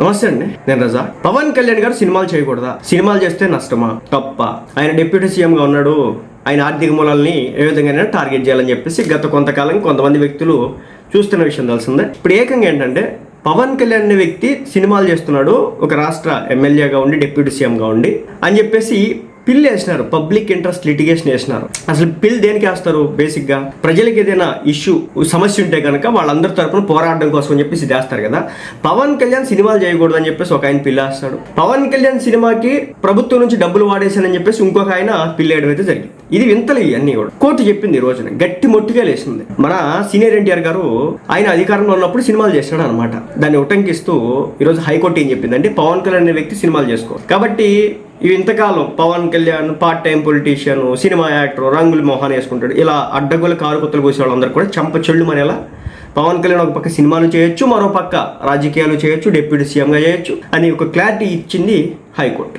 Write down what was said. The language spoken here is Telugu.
నమస్తే అండి నేను రజా. పవన్ కళ్యాణ్ గారు సినిమాలు చేయకూడదా? సినిమాలు చేస్తే నష్టమా? తప్ప. ఆయన డిప్యూటీ సీఎంగా ఉన్నాడు. ఆయన ఆర్థిక మూలాల్ని ఏ విధంగా టార్గెట్ చేయాలని చెప్పేసి గత కొంతకాలం కొంతమంది వ్యక్తులు చూస్తున్న విషయం తెలిసిందే. ఇప్పుడు ఏకంగా ఏంటంటే పవన్ కళ్యాణ్ అనే వ్యక్తి సినిమాలు చేస్తున్నాడు. ఒక రాష్ట్ర ఎమ్మెల్యేగా ఉండి డిప్యూటీ సీఎంగా ఉండి అని చెప్పేసి పిల్ వేసినారు పబ్లిక్ ఇంట్రెస్ట్ లిటిగేషన్ వేసినారు. అసలు పిల్ దేనికి వేస్తారు బేసిక్గా ప్రజలకు ఏదైనా ఇష్యూ సమస్య ఉంటే కనుక వాళ్ళందరి తరపున పోరాడడం కోసం అని చెప్పేసి చేస్తారు వేస్తారు కదా. పవన్ కళ్యాణ్ సినిమాలు చేయకూడదు అని చెప్పేసి ఒక ఆయన పిల్ వేస్తాడు. పవన్ కళ్యాణ్ సినిమాకి ప్రభుత్వం నుంచి డబ్బులు వాడేసానని చెప్పేసి ఇంకొక ఆయన పిల్లేయడం అయితే జరిగింది. ఇది వింతలు ఇవన్నీ కూడా. కోర్టు చెప్పింది ఈ రోజున గట్టి మొట్టిగా లేసింది మన సీనియర్ ఎన్టీఆర్ గారు ఆయన అధికారంలో ఉన్నప్పుడు సినిమాలు చేశాడు అనమాట దాన్ని ఉటంకిస్తూ ఈరోజు హైకోర్టు ఏం చెప్పింది అంటే పవన్ కళ్యాణ్ అనే వ్యక్తి సినిమాలు చేసుకో. కాబట్టి ఇవి ఇంతకాలం Pawan Kalyan part time politician cinema actor రంగులు మోహన్ వేసుకుంటాడు. ఇలా అడ్డగోలు కారు కొత్తలు వాళ్ళందరూ కూడా చంప చెళ్ళు మనేలా పవన్ కళ్యాణ్ ఒక పక్క సినిమాలు చేయొచ్చు మరో పక్క రాజకీయాలు చేయొచ్చు డిప్యూటీ సీఎంగా చేయొచ్చు అని ఒక క్లారిటీ ఇచ్చింది హైకోర్టు.